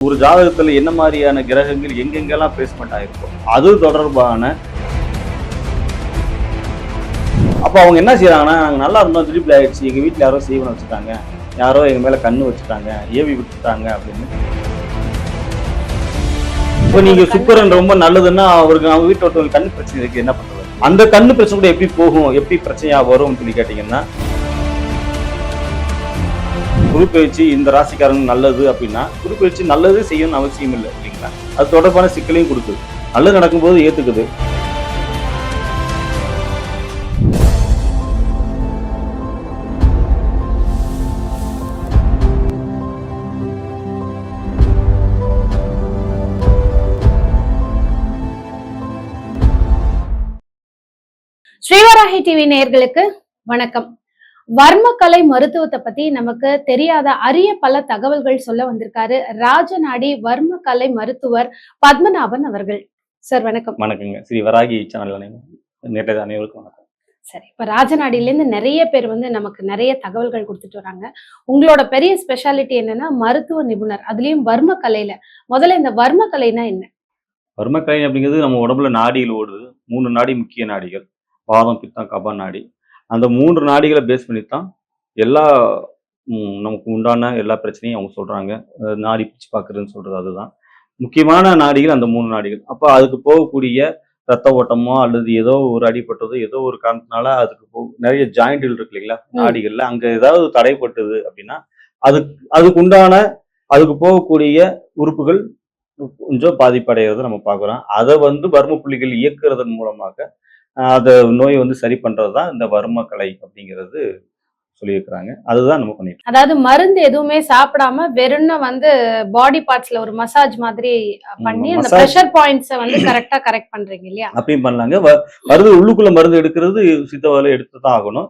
ஒரு ஜாதகத்தில் என்ன மாதிரியான கிரகங்கள் எங்கெங்கெல்லாம் பிளேஸ்மெண்ட் ஆகிருக்கும் அது தொடர்பான அப்போ அவங்க என்ன செய்யறாங்கன்னா நாங்கள் நல்லா இருந்தோம் திருப்பி ஆயிடுச்சு எங்கள் வீட்டில் யாரோ சீவனம் வச்சுட்டாங்க யாரோ எங்கள் மேலே கண்ணு வச்சுட்டாங்க ஏவி விட்டுட்டாங்க அப்படின்னு. இப்போ நீங்க சுக்கரன் ரொம்ப நல்லதுன்னா அவருக்கு அவங்க வீட்டு ஒருத்தவங்க கண்ணு பிரச்சனை இருக்குது என்ன பண்ணுறது அந்த கண்ணு பிரச்சனை கூட எப்படி போகும் எப்படி பிரச்சனையாக வரும்னு சொல்லி கேட்டிங்கன்னா குரு இந்த ராசிக்காரங்க நல்லது அப்படின்னா குரு நல்லது செய்யணும்னு அவசியம் இல்லை இல்லைங்களா? அது தொடர்பான சிக்கலையும் கொடுக்குது. நல்லது நடக்கும்போது ஏத்துக்குது. ஸ்ரீவராகி டிவி நேயர்களுக்கு வணக்கம். வர்மக்கலை மருத்துவத்தை பத்தி நமக்கு தெரியாத அரிய பல தகவல்கள் சொல்ல வந்திருக்காரு ராஜநாடி வர்மக்கலை மருத்துவர் பத்மநாபன் அவர்கள். சார் வணக்கம். வணக்கங்க. ஸ்ரீ வராகி சேனல் அனைவருக்கும் வணக்கம். சரி இப்ப ராஜநாடில இருந்து நிறைய பேர் வந்து நமக்கு நிறைய தகவல்கள் கொடுத்துட்டு வராங்க. உங்களோட பெரிய ஸ்பெஷாலிட்டி என்னன்னா மருத்துவ நிபுணர். அதுலயும் வர்மக்கலையில. முதல்ல இந்த வர்மக்கலைனா என்ன? வர்மக்கலை அப்படிங்கிறது நம்ம உடம்புல நாடிகள் ஓடுது. மூணு நாடி முக்கிய நாடிகள். வாதம் பித்தம் கபா நாடி. அந்த மூன்று நாடிகளை பேஸ் பண்ணி தான் எல்லா நமக்கு உண்டான எல்லா பிரச்சனையும் அவங்க சொல்றாங்க. அஹ் நாடி பிச்சு பார்க்கறதுன்னு சொல்றது அதுதான். முக்கியமான நாடிகள் அந்த மூணு நாடிகள். அப்போ அதுக்கு போகக்கூடிய ரத்த ஓட்டமோ அல்லது ஏதோ ஒரு அடிபட்டதோ ஏதோ ஒரு காரணத்தினால அதுக்கு போ நிறைய ஜாயிண்ட்கள் இருக்கு இல்லைங்களா? நாடிகள்ல அங்க ஏதாவது தடைப்பட்டது அப்படின்னா அதுக்கு அதுக்கு உண்டான அதுக்கு போகக்கூடிய உறுப்புகள் கொஞ்சம் பாதிப்படைகிறத நம்ம பார்க்குறோம். அதை வந்து வர்ம புள்ளிகள் இயக்குறதன் மூலமாக அந்த நோயை வந்து சரி பண்றது தான் இந்த வர்ம கலை அப்படிங்கிறது சொல்லியிருக்கிறாங்க அதுதான் நம்ம பண்ணிட்டு. அதாவது மருந்து எதுவுமே சாப்பிடாம வெறும்னா வந்து பாடி பார்ட்ஸ்ல ஒரு மசாஜ் மாதிரி பண்ணி அந்த. ப்ரெஷர் பாயிண்ட்ஸை வந்து கரெக்டா கரெக்ட் பண்றீங்க இல்லையா அப்பயும் பண்ணலாங்க மருந்து உள்ளுக்குள்ள மருந்து எடுக்கிறது சித்தவால எடுத்து தான் ஆகணும்.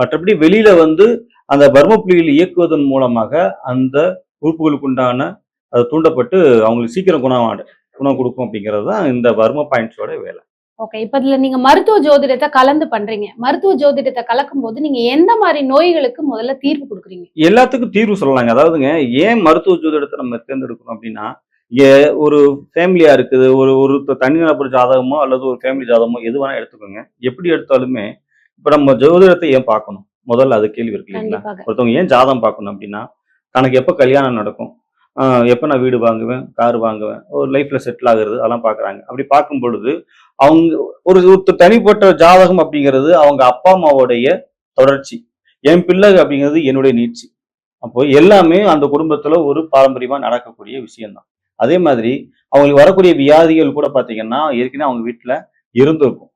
மற்றபடி வெளியில வந்து அந்த வர்ம புள்ளிகள் இயக்குவதன் மூலமாக அந்த உறுப்புகளுக்கு உண்டான அது தூண்டப்பட்டு அவங்களுக்கு சீக்கிரம் குணம் குணம் கொடுக்கும் அப்படிங்கிறது தான் இந்த வர்ம பாயிண்ட்ஸோட வேலை ஓகே இப்ப இதுல நீங்க மருத்துவ ஜோதிடத்தை கலந்து பண்றீங்க. மருத்துவ ஜோதிடத்தை கலக்கும் போது நீங்க எந்த மாதிரி நோய்களுக்கு முதல்ல தீர்வு கொடுக்குறீங்க? எல்லாத்துக்கும் தீர்வு சொல்லலாங்க. அதாவதுங்க ஏன் மருத்துவ ஜோதிடத்தை நம்ம தேர்ந்தெடுக்கணும் அப்படின்னா ஒரு ஃபேமிலியா இருக்குது ஒரு ஒரு தனிநபர் ஜாதகமோ அல்லது ஒரு ஃபேமிலி ஜாதகமோ எது வேணா எடுத்துக்கோங்க. எப்படி எடுத்தாலுமே இப்ப நம்ம ஜோதிடத்தை ஏன் பார்க்கணும்? முதல்ல அது கேள்வி இருக்கு இல்லைங்களா? ஒருத்தவங்க ஏன் ஜாதகம் பார்க்கணும் அப்படின்னா தனக்கு எப்போ கல்யாணம் நடக்கும்? ஆஹ் எப்போ நான் வீடு வாங்குவேன் கார் வாங்குவேன் ஒரு லைஃப்ல செட்டில் ஆகுறது அதெல்லாம் பார்க்குறாங்க. அப்படி பார்க்கும் பொழுது அவங்க ஒரு ஒருத்தர் தனிப்பட்ட ஜாதகம் அப்படிங்கிறது அவங்க அப்பா அம்மாவோடைய தொடர்ச்சி என் பிள்ளை அப்படிங்கிறது என்னுடைய நீட்சி. அப்போ எல்லாமே அந்த குடும்பத்துல ஒரு பாரம்பரியமா நடக்கக்கூடிய விஷயம்தான். அதே மாதிரி அவங்களுக்கு வரக்கூடிய வியாதிகள் கூட பாத்தீங்கன்னா ஏற்கனவே அவங்க வீட்டுல இருந்திருக்கும்.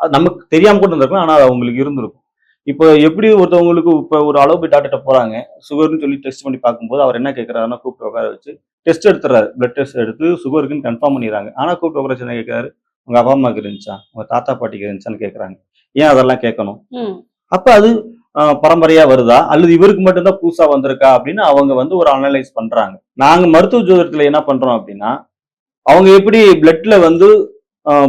அது நமக்கு தெரியாம கூட இருந்திருக்கும் ஆனா அது அவங்களுக்கு இருந்திருக்கும். இப்போ எப்படி ஒருத்தவங்களுக்கு இப்போ ஒரு அளவு டாக்டர்கிட்ட போறாங்க சுகர்னு சொல்லி டெஸ்ட் பண்ணி பார்க்கும்போது அவர் என்ன கேட்கறாருன்னா கூப்பிட்டு உட்கார வச்சு டெஸ்ட் எடுத்துறாரு பிளட் டெஸ்ட் எடுத்து சுகருக்குன்னு கன்ஃபார்ம் பண்ணிடுறாங்க. ஆனா கூப்பிட்டு உட்கார வச்சு என்ன கேட்கறாரு உங்க அப்பா அம்மாவுக்கு இருந்துச்சா? உங்க தாத்தா பாட்டிக்கு இருந்துச்சான்னு கேட்கறாங்க ஏன் அதெல்லாம் கேட்கணும்? அப்ப அது பரம்பரையா வருதா? அல்லது இவருக்கு மட்டும்தான் புதுசா வந்திருக்கா? அப்படின்னு அவங்க வந்து ஒரு அனலைஸ் பண்றாங்க. நாங்க மருத்துவ ஜோதிடத்துல என்ன பண்றோம் அப்படின்னா அவங்க எப்படி பிளட்ல வந்து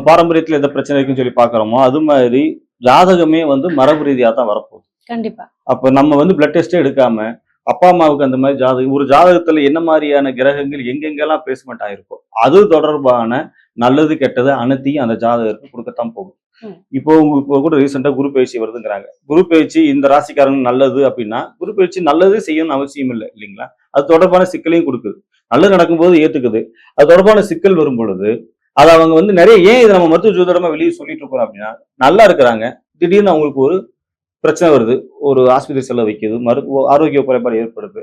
பாரம்பரியத்துல எந்த பிரச்சனை இருக்குன்னு சொல்லி பாக்குறோமோ அது மாதிரி ஜாதகமே வந்து மரபு ரீதியா தான் வரப்போகுது. கண்டிப்பா. அப்ப நம்ம வந்து பிளட் டெஸ்டே எடுக்காம அப்பா அம்மாவுக்கு அந்த மாதிரி ஜாதகம் ஒரு ஜாதகத்துல என்ன மாதிரியான கிரகங்கள் எங்கெங்கெல்லாம் பிளேஸ்மெண்ட் ஆயிருக்கோ அது தொடர்பான நல்லது கெட்டது அனைத்தையும் அந்த ஜாதகருக்கு கொடுக்கத்தான் போகும். இப்போ இப்போ கூட ரீசெண்டா குரு பயிற்சி வருதுங்கிறாங்க. குரு பயிற்சி இந்த ராசிக்காரங்க நல்லது அப்படின்னா குரு பயிற்சி நல்லது செய்யணும்னு அவசியம் இல்லை இல்லைங்களா? அது தொடர்பான சிக்கலையும் கொடுக்குது. நல்லது நடக்கும்போது ஏத்துக்குது. அது தொடர்பான சிக்கல் வரும் பொழுது அதை அவங்க வந்து நிறைய ஏன் இதை நம்ம மருத்துவ ஜோதிடமா வெளியே சொல்லிட்டு இருக்கோம் அப்படின்னா நல்லா இருக்கிறாங்க. திடீர்னு அவங்களுக்கு ஒரு பிரச்சனை வருது. ஒரு ஆஸ்பத்திரி செல்ல வைக்குது. மருத்துவ ஆரோக்கிய குறைபாடு ஏற்படுது.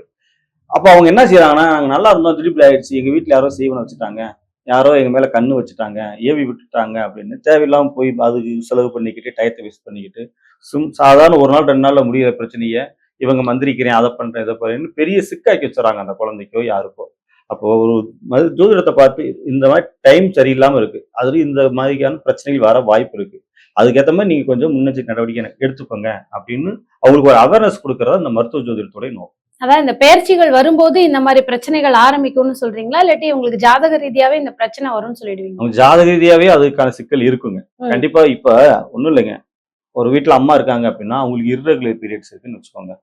அப்போ அவங்க என்ன செய்யறாங்கன்னா நாங்க நல்லா இருந்தோம் திருப்பி ஆயிடுச்சு. எங்க வீட்டுல யாரோ சீவனம் வச்சுட்டாங்க. யாரோ எங்கள் மேலே கண்ணு வச்சுட்டாங்க ஏவி விட்டுட்டாங்க அப்படின்னு தேவையில்லாமல் போய் அதுக்கு செலவு பண்ணிக்கிட்டு டயத்தை வேஸ்ட் பண்ணிக்கிட்டு சும் சாதாரண ஒரு நாள் ரெண்டு நாளில் முடிகிற பிரச்சனையை இவங்க மந்திரிக்கிறேன் அதை பண்ணுறேன் இதை பண்ணுறேன்னு பெரிய சிக்காக்கி வச்சுறாங்க அந்த குழந்தைக்கோ யாருக்கோ. அப்போ ஒரு மது ஜோதிடத்தை பார்த்து இந்த மாதிரி டைம் சரியில்லாமல் இருக்குது அதுல இந்த மாதிரியான பிரச்சனைகள் வர வாய்ப்பு இருக்குது அதுக்கேற்ற மாதிரி நீங்கள் கொஞ்சம் முன்னெச்சரிக்கை நடவடிக்கை எடுத்துக்கோங்க அப்படின்னு அவங்களுக்கு ஒரு அவேர்னஸ் கொடுக்குறத அந்த மருத்துவ ஜோதிடத்துடைய நோக்கம். அதான் இந்த பயிற்சிகள் வரும்போது இந்த மாதிரி பிரச்சனைகள் ஆரம்பிக்கும்னு சொல்றீங்களா? இல்லாட்டி உங்களுக்கு ஜாதக ரீதியாவே இந்த பிரச்சனை வரும்னு சொல்லிடுவீங்க ஜாதக ரீதியாவே அதுக்கான சிக்கல் இருக்குங்க. கண்டிப்பா இப்ப ஒண்ணும் இல்லைங்க. ஒரு வீட்ல அம்மா இருக்காங்க அப்படின்னா அவங்களுக்கு irregular பீரியட்ஸ் இருக்குன்னு வச்சுக்கோங்க.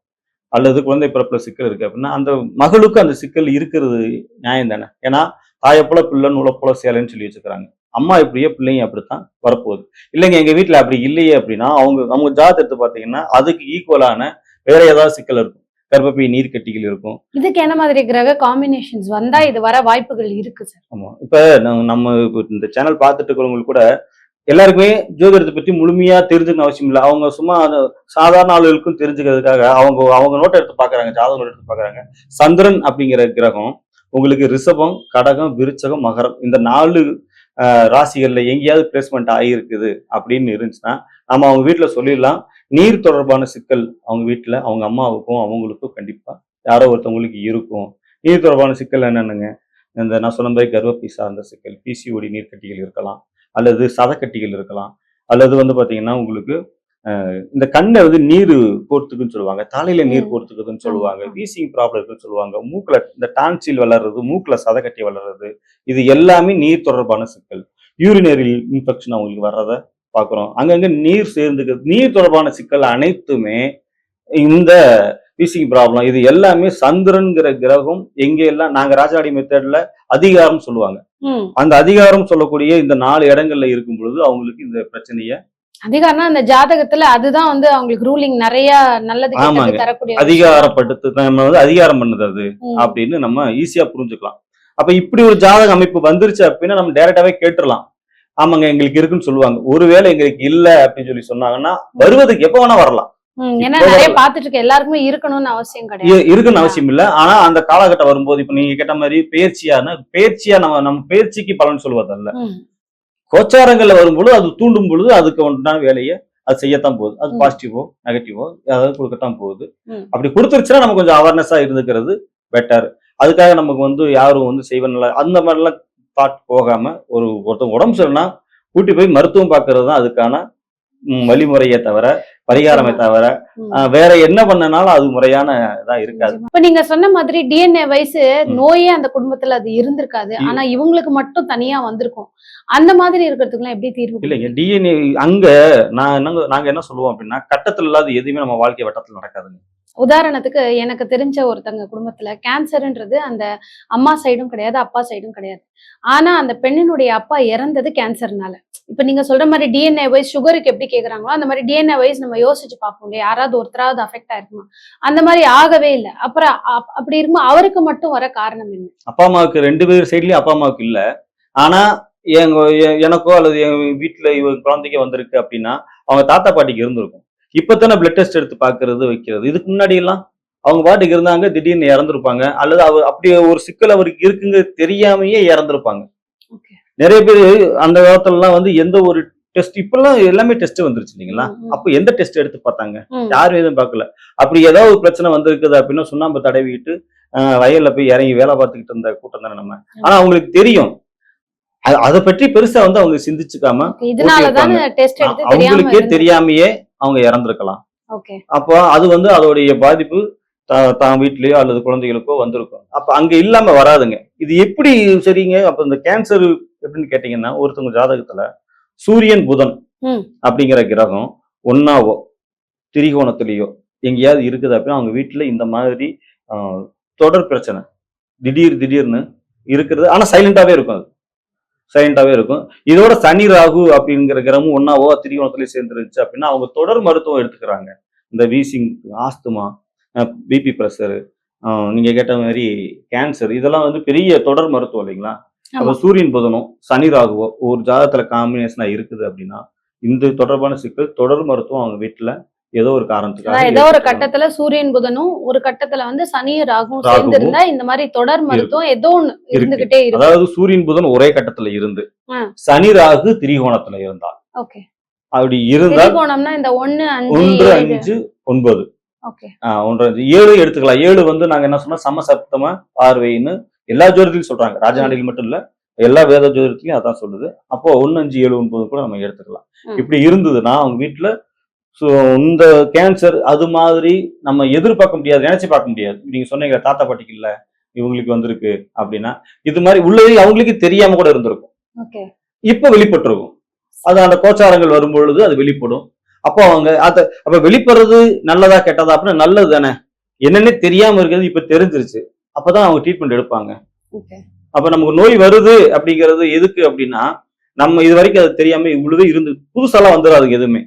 அல்லது குழந்தை பிறப்புல சிக்கல் இருக்கு அப்படின்னா அந்த மகளுக்கு அந்த சிக்கல் இருக்கிறது நியாயம் தானே. ஏன்னா தாயை போல பிள்ளை நூலை போல சேலைன்னு சொல்லி வச்சுக்கிறாங்க. அம்மா இப்படியே பிள்ளைங்க அப்படித்தான் வரப்போகுது. இல்லைங்க எங்க வீட்ல அப்படி இல்லையே அப்படின்னா அவங்க அவங்க ஜாதகத்தை எடுத்து பாத்தீங்கன்னா அதுக்கு ஈக்குவலான வேற ஏதாவது சிக்கல் இருக்கும். கர்ப்பப்பை நீர் கட்டிகள் இருக்கும். இதுக்கு என்ன மாதிரி கிரக காம்பினேஷன்ஸ் வந்தா இது வர வாய்ப்புகள் இருக்கு சார் ஆமா. இப்ப நம்ம- இந்த சேனல் பார்த்துட்டு இருக்கிறவங்களுக்கு கூட எல்லாருக்குமே ஜோதிடத்தை பத்தி முழுமையா தெரிஞ்சுக்கணும் அவசியம் இல்லை. அவங்க சும்மா சாதாரண ஆளுகளுக்கும் தெரிஞ்சுக்கிறதுக்காக அவங்க அவங்க நோட்டை எடுத்து பாக்குறாங்க ஜாதகம் நோட் எடுத்து பாக்குறாங்க சந்திரன் அப்படிங்கிற கிரகம் உங்களுக்கு ரிஷபம் கடகம் விருச்சகம் மகரம் இந்த நாலு ராசிகளில் எங்கேயாவது பிளேஸ்மெண்ட் ஆகியிருக்குது அப்படின்னு இருந்துச்சுன்னா நம்ம அவங்க வீட்டில் சொல்லிடலாம். நீர் தொடர்பான சிக்கல் அவங்க வீட்டில் அவங்க அம்மாவுக்கும் அவங்களுக்கும் கண்டிப்பாக யாரோ ஒருத்தவங்களுக்கு இருக்கும். நீர் தொடர்பான சிக்கல் என்னென்னங்க? இந்த நான் சொன்ன மாதிரி கர்ப்பப்பை சார்ந்த சிக்கல் பிசிஓடி நீர்க்கட்டிகள் இருக்கலாம் அல்லது சதக்கட்டிகள் இருக்கலாம் அல்லது வந்து பார்த்தீங்கன்னா உங்களுக்கு இந்த கண்ணை வந்து நீர் கோர்த்துக்குன்னு சொல்லுவாங்க தலையில நீர் ம். கோர்த்துக்குதுன்னு சொல்லுவாங்க. வீசிங் ப்ராப்ளம் இருக்குன்னு சொல்லுவாங்க மூக்குல இந்த டான்சில் வளர்றது மூக்குல சதக்கட்டி வளர்றது இது எல்லாமே நீர் தொடர்பான சிக்கல் யூரினரி இன்ஃபெக்ஷன் அவங்களுக்கு வர்றத பாக்குறோம் அங்கங்க நீர் சேர்ந்துக்கிறது நீர் தொடர்பான சிக்கல் அனைத்துமே இந்த வீசிங் ப்ராப்ளம் இது எல்லாமே சந்திரன்கிற கிரகம் எங்க எல்லாம் நாங்க ராஜாடி மெத்தட்ல அதிகாரம் சொல்லுவாங்க அந்த அதிகாரம் சொல்லக்கூடிய இந்த நாலு இடங்கள்ல இருக்கும் பொழுது அவங்களுக்கு இந்த பிரச்சனைய அதிகாரம்னா அந்த ஜாதகத்துல அதுதான் வந்து அவங்களுக்கு ரூலிங் நிறைய நல்லது. தரக்கூடிய விஷயம். அதிகாரப்படுத்து நம்ம வந்து அதிகாரம் பண்ணுது அது. அப்படின்னு நம்ம ஈஸியா புரிஞ்சுக்கலாம். அப்ப இப்படி ஒரு ஜாதக அமைப்பு வந்துருச்சு அப்படின்னா நம்ம டைரக்டாவே கேட்டுறலாம். ஆமாங்க எங்களுக்கு இருக்குன்னு சொல்லுவாங்க. ஒருவேளை எங்களுக்கு இல்ல அப்படின்னு சொல்லி சொன்னாங்கன்னா வருவதுக்கு எப்ப வேணா வரலாம். ஏன்னா நிறைய பாத்துட்டு இருக்க எல்லாருக்குமே இருக்கணும்னு அவசியம் கிடையாது. இருக்குன்னு அவசியம் இல்ல. ஆனா அந்த காலகட்டம் வரும்போது இப்ப நீங்க கேட்ட மாதிரி பேர்ச்சியான பேர்ச்சியா நம்ம நம்ம பேர்ச்சிக்கு பலன் சொல்வதல்ல. கோச்சாரங்கள்ல வரும்பொழுது அது தூண்டும் பொழுது அதுக்கு உண்டான வேலையை அது செய்யத்தான் போகுது அது. பாசிட்டிவோ நெகட்டிவோ அதாவது கொடுக்கத்தான் போகுது. அப்படி கொடுத்துருச்சுன்னா நம்ம கொஞ்சம் அவேர்னஸா இருந்துக்கிறது பெட்டர் அதுக்காக நமக்கு வந்து யாரும் வந்து செய்வனில்ல அந்த மாதிரிலாம் தாட் போகாம ஒரு ஒருத்தவங்க உடம்பு சரியில்லைனா கூட்டி போய் மருத்துவம் பார்க்கறது தான் அதுக்கான வழிமுறையே தவிர பரிகாரமே தவிர வேற என்ன பண்ணனாலும் அது முறையான இதா இருக்காது. இப்ப நீங்க சொன்ன மாதிரி டிஎன்ஏ வயசு. நோயே அந்த குடும்பத்துல அது இருந்திருக்காது. ஆனா இவங்களுக்கு மட்டும் தனியா வந்திருக்கும். அந்த மாதிரி இருக்கிறதுக்குலாம் எப்படி தீர்வு இல்லைங்க டிஎன்ஏ அங்க நான் என்னங்க நாங்க என்ன சொல்லுவோம் அப்படின்னா கட்டத்துல இல்லாத எதுவுமே நம்ம வாழ்க்கை வட்டத்துல நடக்காதுங்க. உதாரணத்துக்கு எனக்கு தெரிஞ்ச ஒருத்தங்க குடும்பத்துல கேன்சர்ன்றது அந்த அம்மா சைடும் கிடையாது அப்பா சைடும் கிடையாது. ஆனா அந்த பெண்ணினுடைய அப்பா இறந்தது கேன்சர்னால. இப்ப நீங்க சொல்ற மாதிரி டிஎன்ஏ வைஸ் சுகருக்கு எப்படி கேக்குறாங்களோ அந்த மாதிரி டிஎன்ஏ வைஸ் நம்ம யோசிச்சு பார்ப்போம் இல்லையா? யாராவது ஒருத்தராவது அஃபெக்ட் ஆயிருக்குமா? அந்த மாதிரி ஆகவே இல்லை. அப்புறம் அப்- அப்படி இருக்கும்போது அவருக்கு மட்டும் வர காரணம் என்ன? அப்பா அம்மாவுக்கு ரெண்டு பேர் சைட்லயும் அப்பா அம்மாவுக்கு இல்ல. ஆனா எங்க எனக்கோ அல்லது எங்க வீட்டுல இவ குழந்தைக்கு வந்திருக்கு அப்படின்னா அவங்க தாத்தா பாட்டிக்கு இருந்திருக்கும். இப்பதானே பிளட் டெஸ்ட் எடுத்து பாக்குறது வைக்கிறது. இதுக்கு முன்னாடி எல்லாம் அவங்க பாட்டுக்கு இருந்தாங்க திடீர்னு இறந்துருப்பாங்க. அல்லது அவர் அப்படி ஒரு சிக்கல் அவருக்கு இருக்குங்க தெரியாமயே இறந்துருப்பாங்க. ஓகே நிறைய பேர் அந்த காலத்துல எல்லாம் வந்து எந்த ஒரு டெஸ்ட் இப்பெல்லாம் எல்லாமே டெஸ்ட் வந்துருச்சு இல்லைங்களா? அப்ப எந்த டெஸ்ட் எடுத்து பார்த்தாங்க? யாரும் எதுவும் பார்க்கல. அப்படி ஏதாவது ஒரு பிரச்சனை வந்திருக்குது அப்படின்னா சுண்ணாம்பு தடவிட்டு வயல்ல போய் இறங்கி வேலை பார்த்துக்கிட்டு இருந்த கூட்டம் தானே நம்ம? ஆனா அவங்களுக்கு தெரியும். அதை பற்றி பெருசா வந்து அவங்க சிந்திச்சுக்காம அவங்களுக்கே. தெரியாமையே அவங்க இறந்திருக்கலாம். அப்போ அது வந்து அதோடைய பாதிப்பு தான் வீட்லயோ அல்லது குழந்தைகளுக்கோ வந்திருக்கும். அப்ப அங்க இல்லாம வராதுங்க. இது எப்படி சரிங்க? அப்ப இந்த கேன்சர் எப்படின்னு கேட்டீங்கன்னா ஒருத்தவங்க ஜாதகத்துல சூரியன் புதன். அப்படிங்கிற கிரகம் ஒன்னாவோ திரிகோணத்திலேயோ எங்கேயாவது இருக்குது அப்படின்னா அவங்க வீட்டுல இந்த மாதிரி தொடர் பிரச்சனை. திடீர் திடீர்னு இருக்கிறது. ஆனா சைலண்டாவே இருக்கும் அது. சைலண்டாவே இருக்கும். இதோட சனி ராகு அப்படிங்கிற கிரகமும் ஒன்னாவோ திரிகோணத்திலேயே சேர்ந்துருச்சு அப்படின்னா அவங்க தொடர் மருத்துவம் எடுத்துக்கிறாங்க. இந்த வீசிங் ஆஸ்துமா பிபி ப்ரெஷரு நீங்க கேட்ட மாதிரி கேன்சர் இதெல்லாம் வந்து பெரிய தொடர் மருத்துவம் இல்லைங்களா? அப்ப. சூரியன் புதனும் சனி ராகுவோ ஒரு ஜாதகத்துல காம்பினேஷனா இருக்குது அப்படின்னா இந்த தொடர்பான சிக்கல் தொடர் மருத்துவம் அவங்க வீட்டுல ஏதோ ஒரு காரணத்துக்காக ஏதோ ஒரு. கட்டத்துல சூரியன் புதனும் ஒரு கட்டத்துல வந்து சனியும் ராகும் ராகுவும் சேர்ந்து இருந்தா இந்த மாதிரி தொடர் மருத்துவம் ஏதோ ஒண்ணு இருந்துகிட்டே இருக்கும் அதாவது சூரியன் புதன் ஒரே கட்டத்துல இருந்து. சனி ராகு திரிகோணத்துல இருந்தா. ஓகே. அப்படி இருந்தால் திரிகோணம்னா இந்த அஞ்சு ஒன்று. அஞ்சு ஒன்பது. ஒன்று அஞ்சு. ஏழு எடுத்துக்கலாம். ஏழு வந்து நாங்க என்ன சொன்னா சமசப்தமா பார்வைன்னு எல்லா ஜோதிடத்திலும் சொல்றாங்க. ராஜநாடியில் மட்டும் இல்ல எல்லா வேத ஜோதிடத்திலையும் அதான் சொல்லுது. அப்போ ஒன்னு அஞ்சு ஏழு ஒன்பது கூட நம்ம எடுத்துக்கலாம். இப்படி இருந்ததுன்னா அவங்க வீட்டுல ஸோ இந்த கேன்சர் அது மாதிரி நம்ம எதிர்பார்க்க முடியாது நினைச்சு பார்க்க முடியாது. நீங்க சொன்னீங்க தாத்தா பாட்டிக்கு இல்ல இவங்களுக்கு வந்திருக்கு அப்படின்னா இது மாதிரி உள்ளதே அவங்களுக்கு தெரியாம கூட இருந்திருக்கும். இப்ப வெளிப்பட்டிருக்கும். அது அந்த கோச்சாரங்கள் வரும்பொழுது அது வெளிப்படும். அப்போ அவங்க அத அப்ப வெளிப்படுறது நல்லதா கெட்டதா அப்படின்னா நல்லது தானே என்னன்னே தெரியாம இருக்கிறது இப்ப தெரிஞ்சிருச்சு. அப்பதான் அவங்க ட்ரீட்மெண்ட் எடுப்பாங்க. ஓகே அப்ப நமக்கு நோய் வருது அப்படிங்கிறது எதுக்கு அப்படின்னா நம்ம இது வரைக்கும் அது தெரியாம இவ்வளவு இருந்து புதுசாலாம் வந்துடும் அதுக்கு எதுவுமே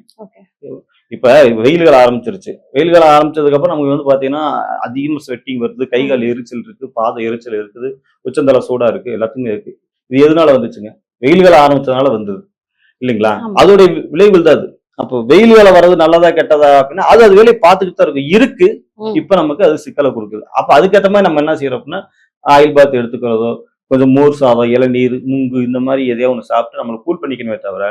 இப்ப வெயில்கள் ஆரம்பிச்சிருச்சு. வெயில்கள் ஆரம்பிச்சதுக்கு அப்புறம் நமக்கு வந்து பாத்தீங்கன்னா அதிகமா ஸ்வெட்டிங் வருது கை கால் எரிச்சல் இருக்கு பாத எரிச்சல் இருக்குது உச்சந்தலை சூடா இருக்கு எல்லாத்துக்குமே இருக்கு. இது எதனால வந்துச்சுங்க? வெயில்கள் ஆரம்பிச்சதுனால வந்தது. இல்லைங்களா. அதோட விளைவுகள் தான் அது. அப்போ வெயில் வேலை வர்றது நல்லதா கெட்டதா அப்படின்னா அது அது வேலையை பார்த்துக்கிட்டு தான் இருக்கு. இருக்கு. இப்ப நமக்கு அது சிக்கலை கொடுக்குது. அப்ப அதுக்கேற்ற மாதிரி நம்ம என்ன செய்யறோம் அப்படின்னா ஆயில் பாத் எடுத்துக்கிறதோ கொஞ்சம் மோர் சாதம் இளநீர் முங்கு இந்த மாதிரி எதையோ ஒன்று சாப்பிட்டு நம்மளை கூல் பண்ணிக்கணுமே தவிர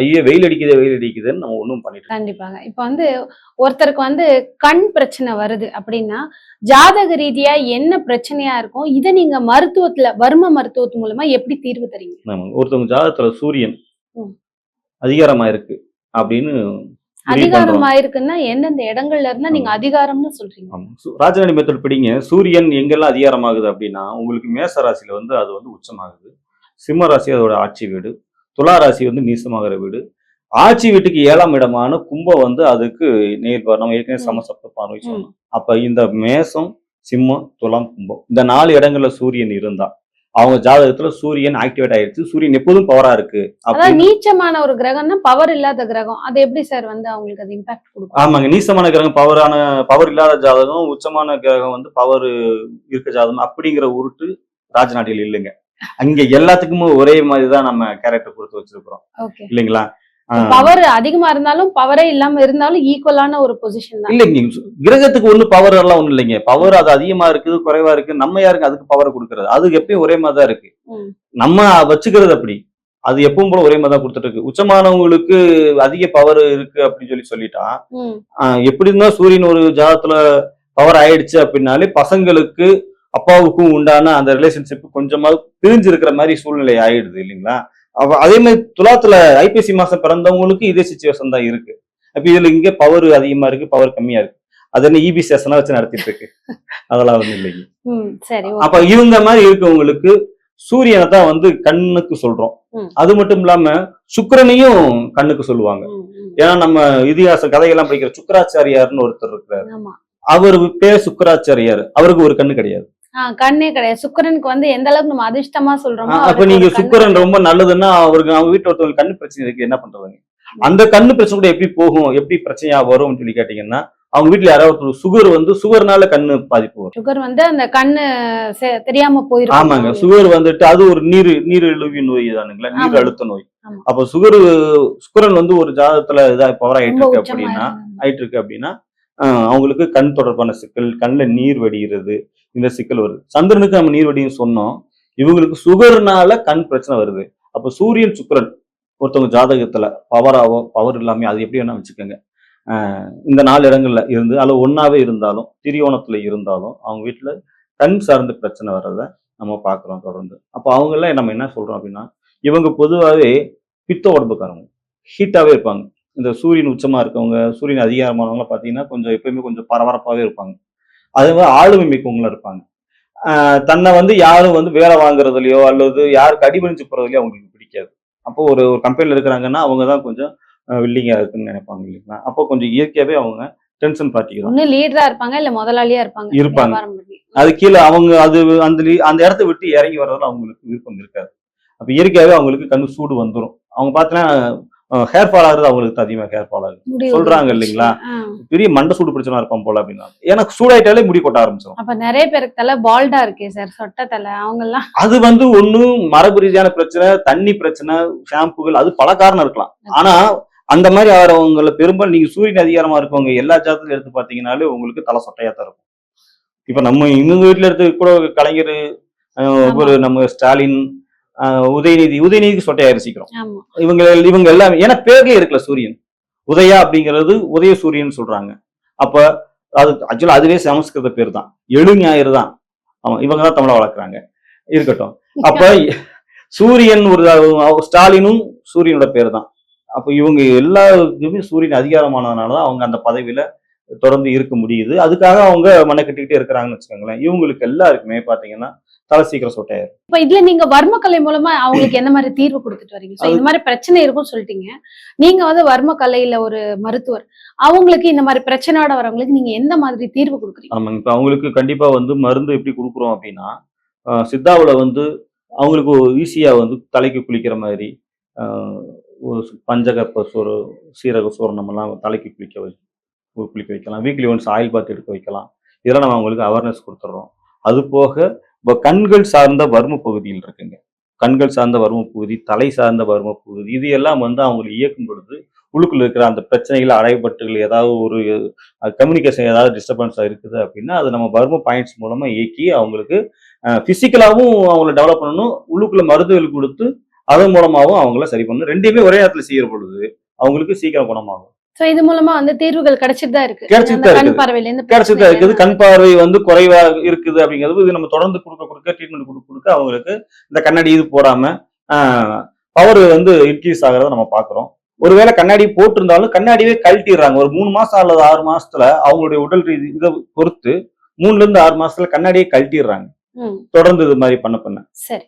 ஐயோ வெயில் அடிக்குது வெயில் அடிக்குதுன்னு நம்ம ஒன்றும் பண்ணிட்டு இருக்கோம். கண்டிப்பாங்க. இப்ப வந்து ஒருத்தருக்கு வந்து கண் பிரச்சனை வருது அப்படின்னா ஜாதக ரீதியா என்ன பிரச்சனையா இருக்கும்? இதை நீங்க மருத்துவத்துல வர்ம மருத்துவத்து மூலமா எப்படி தீர்வு தரீங்க? ஒருத்தவங்க ஜாதகத்துல சூரியன். அதிகாரமா இருக்கு. அப்படின்னு அதிகாரம். ஆயிருக்குன்னா எந்தெந்த இடங்கள்ல இருந்தா நீங்க அதிகாரம்னு சொல்றீங்க. ராஜநாடி மெத்தட் படிங்க. சூரியன் எங்கெல்லாம் அதிகாரமாகுது அப்படின்னா உங்களுக்கு மேச ராசியில வந்து அது வந்து உச்சமாகுது. சிம்ம ராசி அதோட ஆட்சி வீடு. துலா ராசி வந்து நீசமாகிற வீடு. ஆட்சி வீட்டுக்கு ஏழாம் இடமான கும்பம் வந்து அதுக்கு நேர்வார் நம்ம ஏற்கனவே. சமசப்த பார்வை சொன்னோம். அப்ப இந்த மேசம் சிம்மம் துலாம் கும்பம். இந்த நாலு இடங்கள்ல சூரியன் இருந்தா அவங்க ஜாதகத்துல சூரியன் ஆக்டிவேட் ஆயிடுச்சு சூரியன் எப்போதும் பவரா இருக்கு அதாவது நீச்சமான ஒரு கிரகம்னா பவர் இல்லாத கிரகம். அது எப்படி சார் வந்து அவங்களுக்கு அது இம்பாக்ட் கொடுக்கும்? ஆமாங்க. நீசமான கிரகம் பவரான பவர் இல்லாத ஜாதகம் உச்சமான கிரகம் வந்து பவர் இருக்க ஜாதகம் அப்படிங்கிற உருட்டு ராஜநாட்டில் இல்லைங்க. அங்க எல்லாத்துக்குமே ஒரே மாதிரி தான் நம்ம கேரக்டர் கொடுத்து வச்சிருக்கிறோம். இல்லைங்களா? பவர் அதிகமா இருந்தாலும் பவரே இல்லாம இருந்தாலும் ஈக்குவலான ஒரு பொசிஷன் தான். இல்லைங்க கிரகத்துக்கு ஒண்ணு பவர் எல்லாம் ஒண்ணும் இல்லைங்க. பவர் அது அதிகமா இருக்குது குறைவா இருக்கு. நம்ம யாருக்கு அதுக்கு பவர் கொடுக்கறது? அது எப்பயும் ஒரே மாதிரி தான் இருக்கு. நம்ம வச்சுக்கிறது அப்படி. அது எப்பவும் போல ஒரே மாதிரி தான் கொடுத்துட்டு இருக்கு. உச்சமானவங்களுக்கு அதிக பவர் இருக்கு அப்படின்னு சொல்லி சொல்லிட்டா ம், ஆஹ் எப்படி இருந்தா சூரியன் ஒரு ஜாதத்துல பவர் ஆயிடுச்சு அப்படின்னாலே பசங்களுக்கு அப்பாவுக்கும் உண்டான அந்த ரிலேஷன்ஷிப் கொஞ்சமாவது பிரிஞ்சு இருக்கிற மாதிரி சூழ்நிலை ஆயிடுது இல்லைங்களா? அதே மாதிரி துலாத்துல ஐபிசி மாசம் பிறந்தவங்களுக்கு இதே சுச்சுவேஷன் தான் இருக்கு. அப்ப இதுல இங்க பவர் அதிகமா இருக்கு பவர் கம்மியா இருக்கு. அது என்ன இபி சேஷனா வச்சு நடத்திட்டு இருக்கு. அதெல்லாம் வந்து இல்லைங்க. அப்ப இவங்க மாதிரி இருக்கவங்களுக்கு சூரியனை தான் வந்து கண்ணுக்கு சொல்றோம். அது மட்டும் இல்லாம சுக்கிரனையும் கண்ணுக்கு சொல்லுவாங்க. ஏன்னா நம்ம இதிகாச கதையெல்லாம் படிக்கிற சுக்கராச்சாரியார்னு ஒருத்தர் இருக்கிறார். அவர் பேர் சுக்கராச்சாரியார். அவருக்கு ஒரு கண்ணு கிடையாது. கண்ணே கிடையாது சுக்கிரனுக்கு வந்து எந்த அளவுக்கு நம்ம அதிர்ஷ்டமா சொல்றோமோ அப்ப நீங்க சுக்கிரன். ரொம்ப நல்லதுன்னா அவருக்கு அவங்க வீட்டுல ஒருத்தவங்க கண்ணு பிரச்சனை இருக்கு என்ன பண்றதுங்க அந்த கண்ணு பிரச்சனை கூட எப்படி போகும் எப்படி பிரச்சனையா வரும்னு சொல்லி கேட்டீங்கன்னா அவங்க வீட்டுல யாராவது ஒருத்தர் சுகர் வந்து சுகர்னால கண்ணு பாதிப்பு வரும் சுகர் வந்து அந்த கண்ணு தெரியாம போயிரும் ஆமாங்க சுகர் வந்துட்டு அது ஒரு நீர் நீரிழிவு நோய் தானுங்களா நீர். அழுத்த நோய். அப்ப சுகர் சுக்கரன் வந்து ஒரு ஜாதகத்துல இதா பவர் ஆயிட்டு இருக்கு அப்படின்னா. ஆயிட்டு இருக்கு அப்படின்னா அவங்களுக்கு கண் தொடர்பான சிக்கல் கண்ணில் நீர் வடிகிறது இந்த சிக்கல் வருது. சந்திரனுக்கு நம்ம நீர்வடின்னு சொன்னோம். இவங்களுக்கு சுகர்னால கண் பிரச்சனை வருது. அப்ப சூரியன் சுக்கரன் ஒருத்தவங்க ஜாதகத்துல பவராவோ பவர் இல்லாம அது எப்படி வேணா வச்சுக்கோங்க. இந்த நாலு இடங்கள்ல இருந்து அல்ல ஒன்னாவே இருந்தாலும் திரியோணத்துல இருந்தாலும் அவங்க வீட்டுல கண் சார்ந்த பிரச்சனை வர்றத நம்ம பார்க்குறோம் தொடர்ந்து. அப்போ அவங்கள நம்ம என்ன சொல்றோம் அப்படின்னா இவங்க பொதுவாகவே பித்த உடம்புக்காரவங்க ஹீட்டாகவே இருப்பாங்க. இந்த சூரியன் உச்சமாக இருக்கவங்க சூரியன் அதிகாரமானவங்க பார்த்தீங்கன்னா கொஞ்சம் எப்பயுமே கொஞ்சம் பரபரப்பாகவே இருப்பாங்க. அதே மாதிரி ஆளுமை மிக்கவங்களும் இருப்பாங்க. தன்னை வந்து யாரும் வந்து வேலை வாங்குறதுலையோ அல்லது யாருக்கு அடிபணிச்சு போறதுலையோ அவங்களுக்கு பிடிக்காது. அப்போ ஒரு ஒரு கம்பெனியில் இருக்கிறாங்கன்னா அவங்க தான் கொஞ்சம் வில்லிங்கா இருக்குன்னு நினைப்பாங்க இல்லைங்களா? அப்போ கொஞ்சம் இயற்கையாவே அவங்க டென்ஷன் பார்ட்டிக்கு தான் ஒண்ணு லீடரா இருப்பாங்க இல்ல முதலாளியா இருப்பாங்க. இருப்பாங்க. அது கீழே அவங்க அது அந்த அந்த இடத்த விட்டு இறங்கி வர்றதுல அவங்களுக்கு விருப்பம் இருக்காது. அப்ப இயற்கையாவே அவங்களுக்கு கண்ணு சூடு வந்துடும் அவங்க பார்த்தீங்கன்னா ஹேர் ஃபால் ஆகுறது அவங்களுக்கு அதிகமா ஹேர் ஃபால் ஆகுது. சொல்றாங்க இல்லைங்களா? பெரிய மண்டை சூடு பிரச்சனை இருப்பான் போல அப்படின்னா. எனக்கு சூடாயிட்டாலே முடி கொட்ட ஆரம்பிச்சிடும் அப்ப நிறைய பேருக்கு தலை பால்டா இருக்கே சார் சொட்ட தலை அவங்க எல்லாம் அது வந்து ஒண்ணும் மரபு ரீதியான பிரச்சனை தண்ணி பிரச்சனை ஷாம்புகள் அது பல காரணம் இருக்கலாம். ஆனா அந்த மாதிரி ஆகிறவங்கள பெரும்பாலும் நீங்க சூரியன் அதிகாரமா இருக்கவங்க எல்லா ஜாதத்துல எடுத்து பாத்தீங்கன்னாலே உங்களுக்கு தலை சொட்டையா தான் இருக்கும். இப்ப நம்ம இவங்க வீட்டுல எடுத்து கூட கலைஞர் ஒரு நம்ம ஸ்டாலின் உதயநிதி உதயநிதிக்கு சொட்டையா சீக்கிரம். இவங்க இவங்க எல்லாமே ஏன்னா பேர்லயே இருக்குல்ல சூரியன். உதயா அப்படிங்கிறது உதய சூரியன் சொல்றாங்க. அப்ப அது ஆக்சுவலா அதுவே சமஸ்கிருத பேர் தான் எழு ஞாயிறு தான். ஆமா இவங்க தான் தமிழை வளர்க்குறாங்க. இருக்கட்டும். அப்ப சூரியன் ஒரு ஸ்டாலினும் சூரியனோட பேர் தான் அப்ப இவங்க எல்லாருக்குமே சூரியன் அதிகாரமானதுனால தான் அவங்க அந்த பதவியில தொடர்ந்து இருக்க முடியுது. அதுக்காக அவங்க மனக்கட்டிக்கிட்டே இருக்கிறாங்கன்னு வச்சுக்கோங்களேன். இவங்களுக்கு எல்லாருக்குமே பாத்தீங்கன்னா தலை சீக்கிரம் சொட்டையாயிரும் இப்ப இதுல நீங்க வர்மக்கலை மூலமா அவங்களுக்கு என்ன மாதிரி தீர்வு கொடுத்துட்டு வரீங்க? So, இந்த மாதிரி பிரச்சனை இருக்கும்னு சொல்லிட்டீங்க. நீங்க வந்து வர்மக்கலையில ஒரு மருத்துவர். அவங்களுக்கு இந்த மாதிரி பிரச்சனையோட வரவங்களுக்கு நீங்க எந்த மாதிரி தீர்வு கொடுக்குறீங்க? ஆமாங்க. இப்போ அவங்களுக்கு கண்டிப்பா வந்து மருந்து எப்படி கொடுக்குறோம் அப்படின்னா சித்தாவுல வந்து அவங்களுக்கு ஈஸியா வந்து தலைக்கு குளிக்கிற மாதிரி பஞ்சகப்ப சோறு சீரக சோறு எல்லாம் தலைக்கு குளிக்க வை குளிக்க வைக்கலாம். வீக்லி ஒன்ஸ் ஆயில் பாத் எடுக்க வைக்கலாம். இதெல்லாம் நம்ம அவங்களுக்கு அவேர்னஸ் கொடுத்துட்றோம். அது போக இப்போ கண்கள் சார்ந்த வர்ம பகுதியில் இருக்குங்க. கண்கள் சார்ந்த வர்ம பகுதி தலை சார்ந்த வர்ம பகுதி இது எல்லாம் வந்து அவங்களை இயக்கும் பொழுது உள்ளுக்குள்ள இருக்கிற அந்த பிரச்சனைகள் அடைபட்டுகள் ஏதாவது ஒரு கம்யூனிகேஷன் ஏதாவது டிஸ்டர்பன்ஸாக இருக்குது அப்படின்னா அது நம்ம வர்ம பாயிண்ட்ஸ் மூலமாக இயக்கி அவங்களுக்கு ஃபிசிக்கலாகவும் அவங்கள டெவலப் பண்ணணும். உள்ளுக்குள்ள மருந்துகள் கொடுத்து அதன் மூலமாகவும் அவங்கள சரி பண்ணணும். ரெண்டையுமே ஒரே இடத்துல செய்கிற பொழுது அவங்களுக்கு சீக்கிரம் குணமாகும். சோ இது மூலமா வந்து தீர்வுகள் கிடைச்சிட்டு தான் இருக்கு. கிடைச்சிட்டு தான் கண். பார்வையில இருந்து கிடைச்சிட்டு தான் இருக்குது. கண் பார்வை வந்து குறைவா இருக்குது அப்படிங்கிறது இது நம்ம தொடர்ந்து கொடுக்க கொடுக்க ட்ரீட்மெண்ட் கொடுக்க கொடுக்க அவங்களுக்கு இந்த கண்ணாடி இது போடாம பவர் வந்து இன்க்ரீஸ் ஆகிறத நம்ம பாக்குறோம் ஒருவேளை கண்ணாடி போட்டிருந்தாலும் கண்ணாடியே கழட்டிடுறாங்க. ஒரு மூணு மாசம் அல்லது ஆறு மாசத்துல அவங்களுடைய உடல் ரீதி இதை பொறுத்து மூணுல இருந்து ஆறு மாசத்துல கண்ணாடியே கழட்டிடுறாங்க. தொடர்ந்து இது மாதிரி பண்ண பண்ண. சரி.